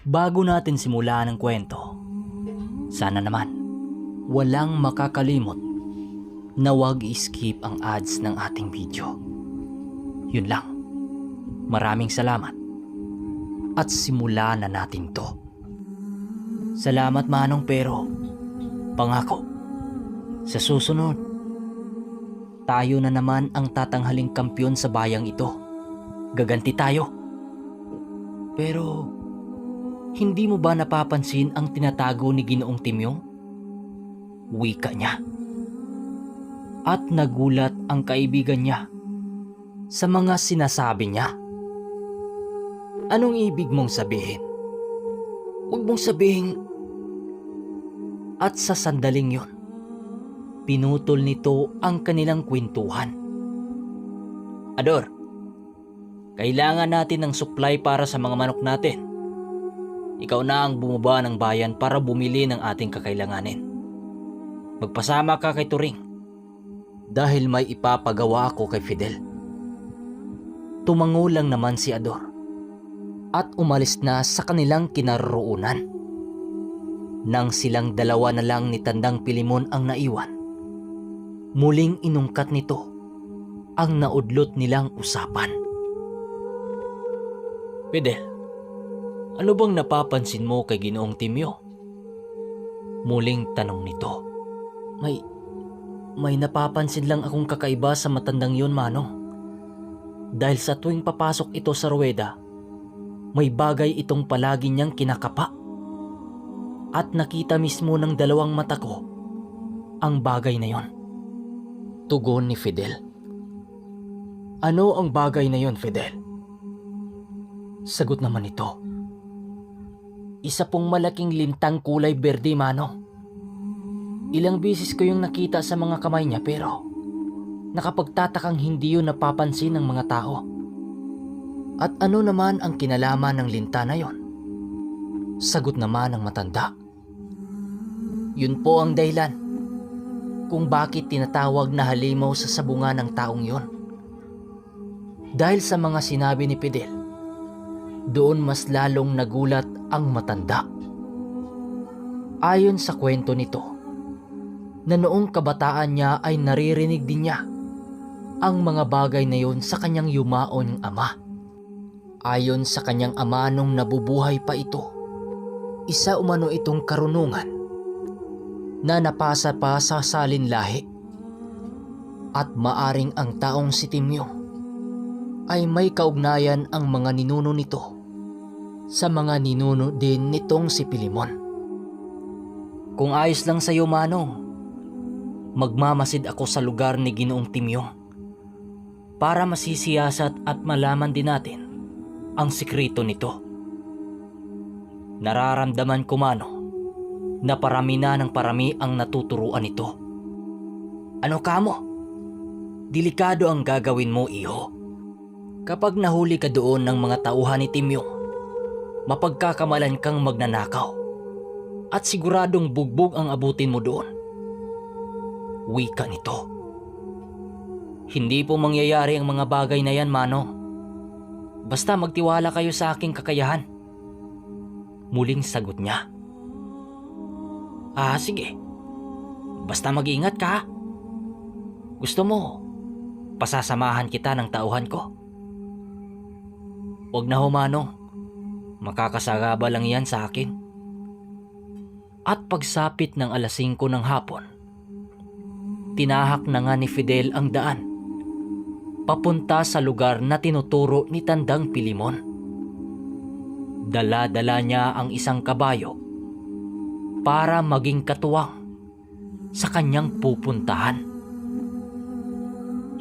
Bago natin simulan ang kwento, sana naman walang makakalimot na wag skip ang ads ng ating video. Yun lang. Maraming salamat. At simula na natin to. Salamat manong pero pangako sa susunod tayo na naman ang tatanghaling kampyon sa bayang ito. Gaganti tayo. Pero hindi mo ba napapansin ang tinatago ni Ginoong Timyong? Wika niya. At nagulat ang kaibigan niya sa mga sinasabi niya. Anong ibig mong sabihin? Huwag mong sabihin. At sa sandaling yon, pinutol nito ang kanilang kwentuhan. Ador, kailangan natin ng supply para sa mga manok natin. Ikaw na ang bumaba ng bayan para bumili ng ating kakailanganin. Magpasama ka kay Turing dahil may ipapagawa ako kay Fidel. Tumango lang naman si Ador at umalis na sa kanilang kinaroroonan. Nang silang dalawa na lang ni Tandang Pilimon ang naiwan, muling inungkat nito ang naudlot nilang usapan. Fidel, ano bang napapansin mo kay Ginoong Timyo? Muling tanong nito. May, may napapansin lang akong kakaiba sa matandang yun, Manong. Dahil sa tuwing papasok ito sa ruweda, may bagay itong palagi niyang kinakapa. At nakita mismo ng dalawang mata ko ang bagay na yon. Tugon ni Fidel. Ano ang bagay na yon, Fidel? Sagot naman ito. Isa pong malaking lintang kulay berde, Mano. Ilang bisis ko yung nakita sa mga kamay niya pero nakapagtatakang hindi yun napapansin ng mga tao. At ano naman ang kinalaman ng linta na yon? Sagot naman ng matanda. Yun po ang dahilan kung bakit tinatawag na halimaw sa sabunga ng taong yon. Dahil sa mga sinabi ni Fidel, doon mas lalong nagulat ang matanda. Ayon sa kwento nito, na noong kabataan niya ay naririnig din niya ang mga bagay na yon sa kanyang yumaong ama. Ayon sa kanyang ama nung nabubuhay pa ito, isa umano itong karunungan na napasa pa sa salinlahi at maaring ang taong si Timyo ay may kaugnayan ang mga ninuno nito sa mga ninuno din nitong si Pilimon. Kung ayos lang sa iyo, Manong, magmamasid ako sa lugar ni Ginoong Timyong para masisiyasat at malaman din natin ang sikreto nito. Nararamdaman ko mano na parami na ng parami ang natuturuan nito. Ano ka mo? Delikado ang gagawin mo, iho. Kapag nahuli ka doon ng mga tauhan ni Timyong, mapagkakamalan kang magnanakaw at siguradong bugbog ang abutin mo doon. Wika nito. Hindi po mangyayari ang mga bagay na yan, Mano. Basta magtiwala kayo sa aking kakayahan. Muling sagot niya. Ah, sige. Basta mag-iingat ka. Gusto mo, pasasamahan kita ng tauhan ko. Huwag na humano. Makakasagaba lang yan sa akin. At pagsapit ng alas 5 ng hapon, tinahak na nga ni Fidel ang daan papunta sa lugar na tinuturo ni Tandang Pilimon. Dala-dala niya ang isang kabayo para maging katuwang sa kanyang pupuntahan.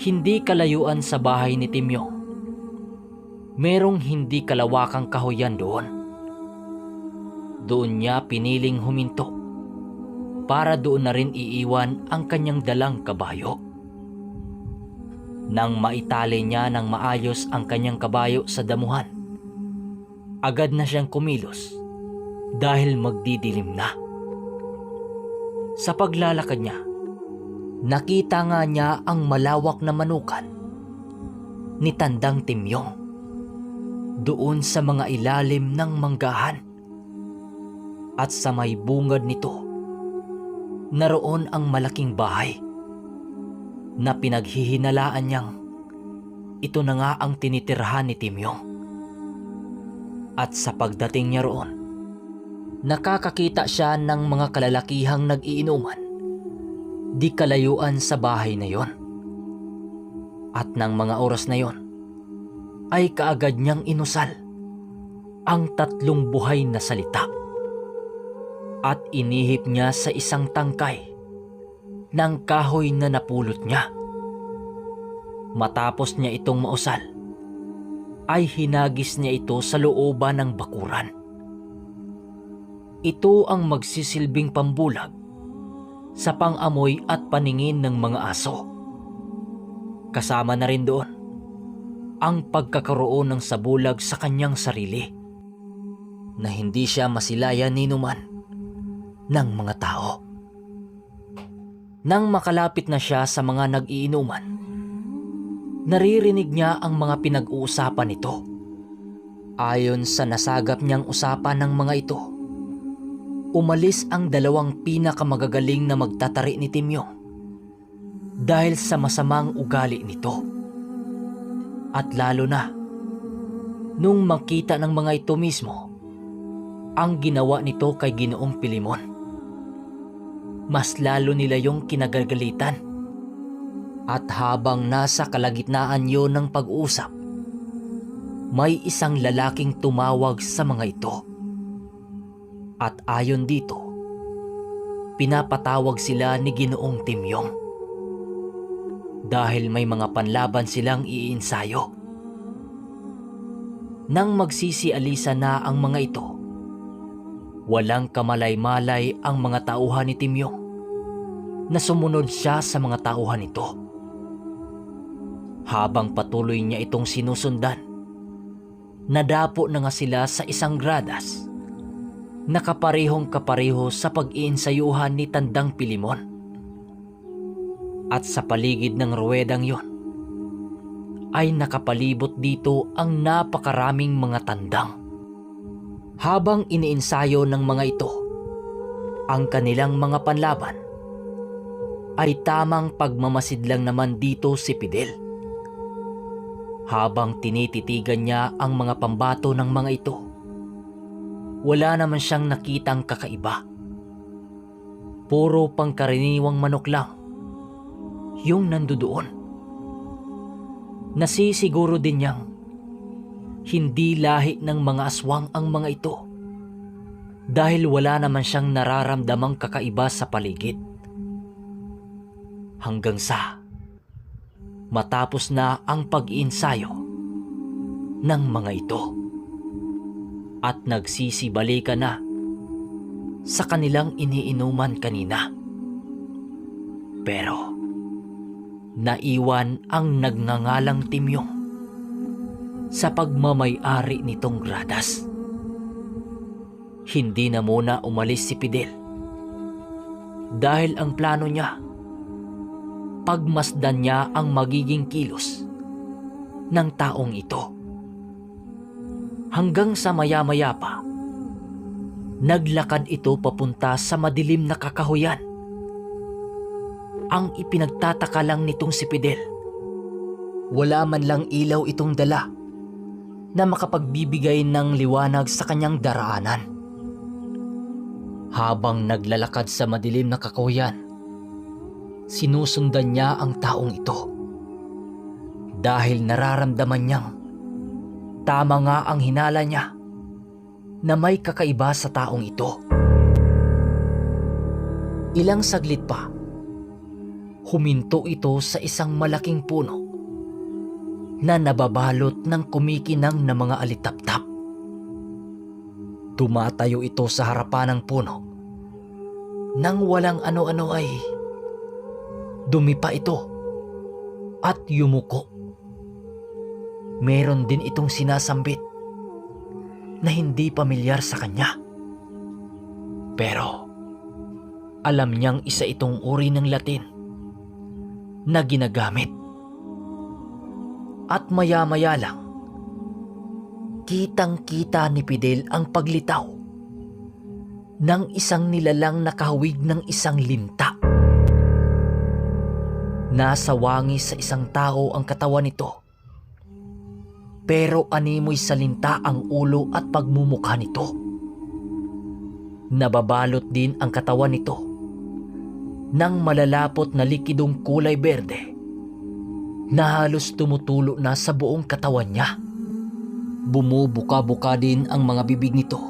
Hindi kalayuan sa bahay ni Timyo. Merong hindi kalawakang kahoyan doon. Doon niya piniling huminto para doon na rin iiwan ang kanyang dalang kabayo. Nang maitali niya ng maayos ang kanyang kabayo sa damuhan, agad na siyang kumilos dahil magdidilim na. Sa paglalakad niya, nakita nga niya ang malawak na manukan ni Tandang Timyong doon sa mga ilalim ng manggahan At sa may bungad nito, naroon ang malaking bahay na pinaghihinalaan niyang ito na nga ang tinitirhan ni Timyong. At sa pagdating niya roon, nakakakita siya ng mga kalalakihang nag-iinuman di kalayuan sa bahay na yon. At ng mga oras na yon, ay kaagad niyang inusal ang tatlong buhay na salita. At inihip niya sa isang tangkay ng kahoy na napulot niya. Matapos niya itong mausal, ay hinagis niya ito sa looban ng bakuran. Ito ang magsisilbing pambulag sa pangamoy at paningin ng mga aso. Kasama na rin doon ang pagkakaroon ng sabulag sa kanyang sarili na hindi siya masilayan ni numan ng mga tao. Nang makalapit na siya sa mga nag-iinuman, naririnig niya ang mga pinag-uusapan nito. Ayon sa nasagap niyang usapan ng mga ito, umalis ang dalawang pinakamagagaling na magtatari ni Timyong dahil sa masamang ugali nito. At lalo na, nung makita ng mga ito mismo, ang ginawa nito kay Ginoong Pilimon. Mas lalo nila yung kinagagalitan. At habang nasa kalagitnaan yon ng pag-usap, may isang lalaking tumawag sa mga ito. At ayon dito, pinapatawag sila ni Ginoong Timyong. Dahil may mga panlaban silang iinsayo. Nang magsisialisa na ang mga ito, walang kamalay-malay ang mga tauhan ni Timyong na sumunod siya sa mga tauhan nito. Habang patuloy niya itong sinusundan, nadapo na nga sila sa isang gradas na kaparehong kapareho sa pag-iinsayuhan ni Tandang Pilimon. At sa paligid ng ruwedang yon, ay nakapalibot dito ang napakaraming mga tandang. Habang iniinsayo ng mga ito, ang kanilang mga panlaban, ay tamang pagmamasid lang naman dito si Fidel. Habang tinititigan niya ang mga pambato ng mga ito, wala naman siyang nakitang kakaiba. Puro pangkaraniwang manok lang yung nandoon. Nasisiguro din niyang hindi lahi ng mga aswang ang mga ito dahil wala naman siyang nararamdamang kakaiba sa paligid. Hanggang sa matapos na ang pag-iinsayo ng mga ito at nagsisibalikan na sa kanilang iniinuman kanina. Pero naiwan ang nagngangalang timyong sa pagmamay-ari nitong gradas. Hindi na muna umalis si Fidel dahil ang plano niya pagmasdan niya ang magiging kilos ng taong ito. Hanggang sa maya-maya pa, naglakad ito papunta sa madilim na kakahuyan. Ang ipinagtataka lang nitong si Fidel. Wala man lang ilaw itong dala na makapagbibigay ng liwanag sa kanyang daraanan. Habang naglalakad sa madilim na kakahuyan, sinusundan niya ang taong ito. Dahil nararamdaman niyang tama nga ang hinala niya na may kakaiba sa taong ito. Ilang saglit pa, huminto ito sa isang malaking puno na nababalot ng kumikinang na mga alitaptap. Tumatayo ito sa harapan ng puno. Nang walang ano-ano ay dumipa ito at yumuko. Meron din itong sinasambit na hindi pamilyar sa kanya. Pero alam niyang isa itong uri ng Latin na ginagamit. At maya-maya lang, kitang-kita ni Fidel ang paglitaw ng isang nilalang nakahawig ng isang linta. Nasa wangis sa isang tao ang katawan nito. Pero animoy sa linta ang ulo at pagmumukha nito. Nababalot din ang katawan nito ng malalapot na likidong kulay berde na halos tumutulo na sa buong katawan niya. Bumubuka-buka din ang mga bibig nito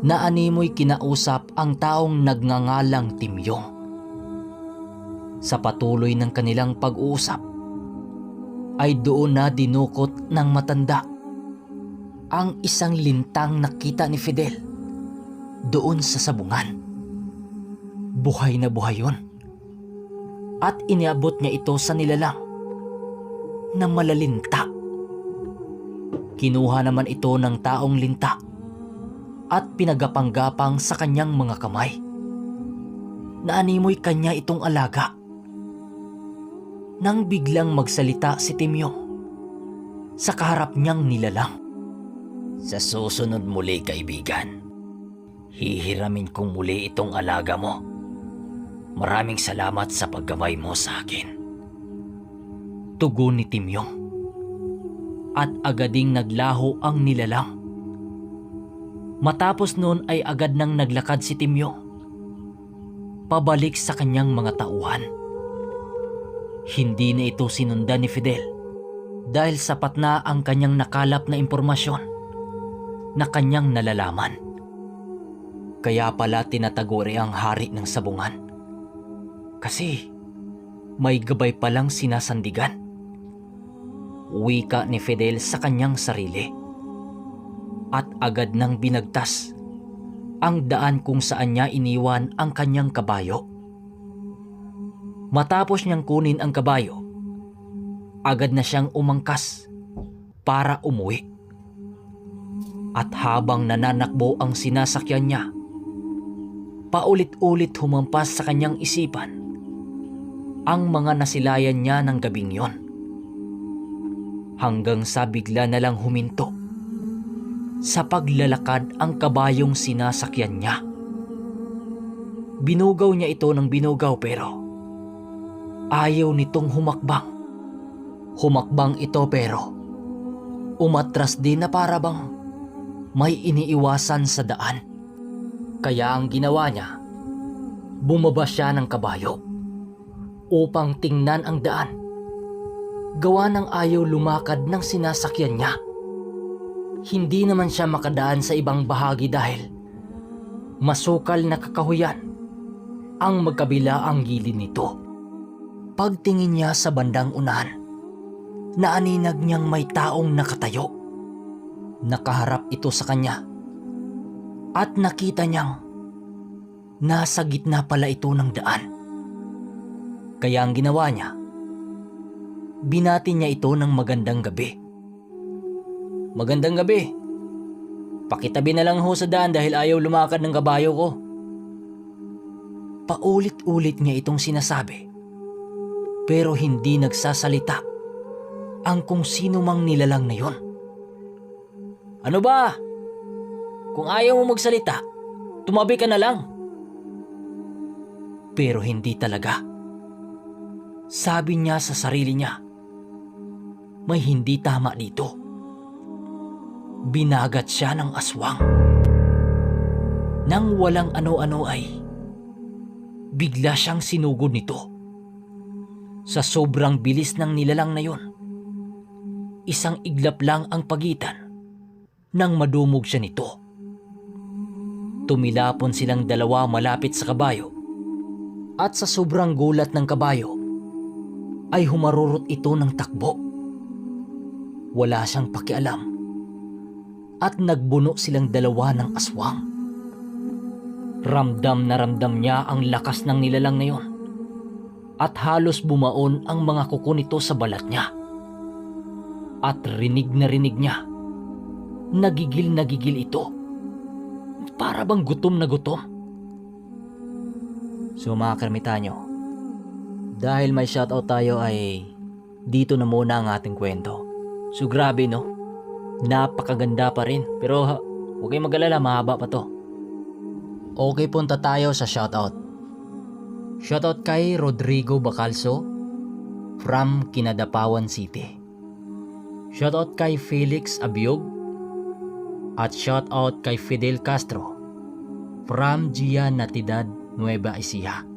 na animoy kinausap ang taong nagngangalang Timyong. Sa patuloy ng kanilang pag-uusap, ay doon na dinukot ng matanda ang isang lintang nakita ni Fidel doon sa sabungan. Buhay na buhay yun. At iniabot niya ito sa nilalang na malalinta. Kinuha naman ito ng taong linta at pinagapang-gapang sa kanyang mga kamay. Naanimoy kanya itong alaga. Nang biglang magsalita si Timyong sa kaharap niyang nilalang. Sa susunod muli kaibigan, hihiramin kong muli itong alaga mo. Maraming salamat sa paggamay mo sa akin. Tugon ni Timyong. At agading naglaho ang nilalang. Matapos noon ay agad nang naglakad si Timyong. Pabalik sa kanyang mga tauhan. Hindi na ito sinundan ni Fidel dahil sapat na ang kanyang nakalap na impormasyon na kanyang nalalaman. Kaya pala tinataguri ang hari ng sabungan. Kasi may gabay palang sinasandigan. Wika ni Fidel sa kanyang sarili. At agad nang binagtas ang daan kung saan niya iniwan ang kanyang kabayo. Matapos niyang kunin ang kabayo, agad na siyang umangkas para umuwi. At habang nananakbo ang sinasakyan niya, paulit-ulit humampas sa kanyang isipan ang mga nasilayan niya ng gabing yon. Hanggang sa bigla na lang huminto sa paglalakad ang kabayong sinasakyan niya. Binugaw niya ito ng binugaw pero ayaw nitong humakbang. Humakbang ito pero umatras din na para bang may iniiwasan sa daan. Kaya ang ginawa niya, bumaba siya ng kabayo upang tingnan ang daan. Gawa ng ayaw lumakad ng sinasakyan niya. Hindi naman siya makadaan sa ibang bahagi dahil masukal na kakahuyan ang magkabila ang gilid nito. Pagtingin niya sa bandang unahan, naaninag niyang may taong nakatayo. Nakaharap ito sa kanya at nakita niyang nasa gitna pala ito ng daan. Kaya ang ginawa niya, binati niya ito ng magandang gabi. Magandang gabi. Pakitabi na lang ho sa daan dahil ayaw lumakad ng kabayo ko. Paulit-ulit niya itong sinasabi. Pero hindi nagsasalita ang kung sino mang nilalang na yon. Ano ba? Kung ayaw mo magsalita, tumabi ka na lang. Pero hindi talaga. Sabi niya sa sarili niya, may hindi tama dito. Binagat siya ng aswang. Nang walang ano-ano ay bigla siyang sinugod nito. Sa sobrang bilis ng nilalang na yon, isang iglap lang ang pagitan nang madumog siya nito. Tumilapon silang dalawa malapit sa kabayo at sa sobrang gulat ng kabayo ay humarurot ito ng takbo. Wala siyang pakialam at nagbuno silang dalawa ng aswang. Ramdam na ramdam niya ang lakas ng nilalang na yon at halos bumaon ang mga kuko nito sa balat niya. At rinig na rinig niya, nagigil nagigil ito. Para bang gutom na gutom. So mga karmitanyo, dahil may shoutout tayo ay dito na muna ang ating kwento. So grabe no, napakaganda pa rin. Pero ha, huwag kayong mag-alala, mahaba pa to. Okay, punta tayo sa shoutout. Shoutout kay Rodrigo Bacalso from Kinadapawan City. Shoutout kay Felix Abiog at shoutout kay Fidel Castro from Gia Natidad, Nueva Ecija.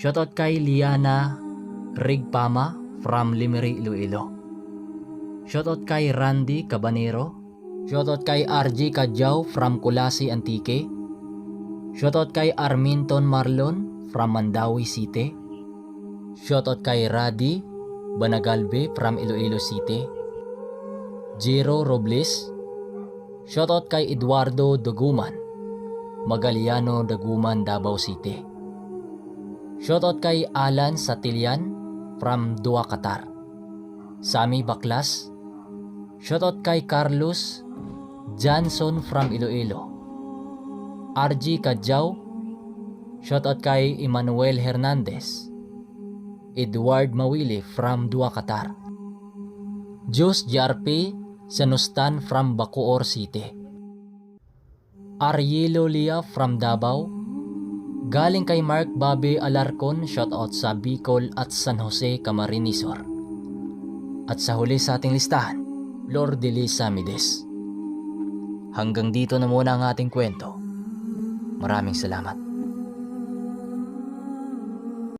Shoutout kay Liana Rigpama from Limeri, Iloilo. Shoutout kay Randy Cabanero. Shoutout kay RG Kadjaw from Kulasi Antique. Shoutout kay Arminton Marlon from Mandawi City. Shoutout kay Radi Banagalbe from Iloilo City. Jiro Robles. Shoutout kay Eduardo Daguman. Magaliano Daguman, Davao City. Shoutout kay Alan Satilian from Dua, Qatar. Sami Baklas. Shoutout kay Carlos Johnson from Iloilo. RG Kadjaw. Shoutout kay Emmanuel Hernandez. Edward Mawili from Dua, Qatar. Jus JRP Sanustan from Bacoor City. Arielo Lia from Davao. Galing kay Mark Bobby Alarcon, shoutout sa Bicol at San Jose, Camarinesor. At sa huli sa ating listahan, Lord Delisa Mides. Hanggang dito na muna ang ating kwento. Maraming salamat.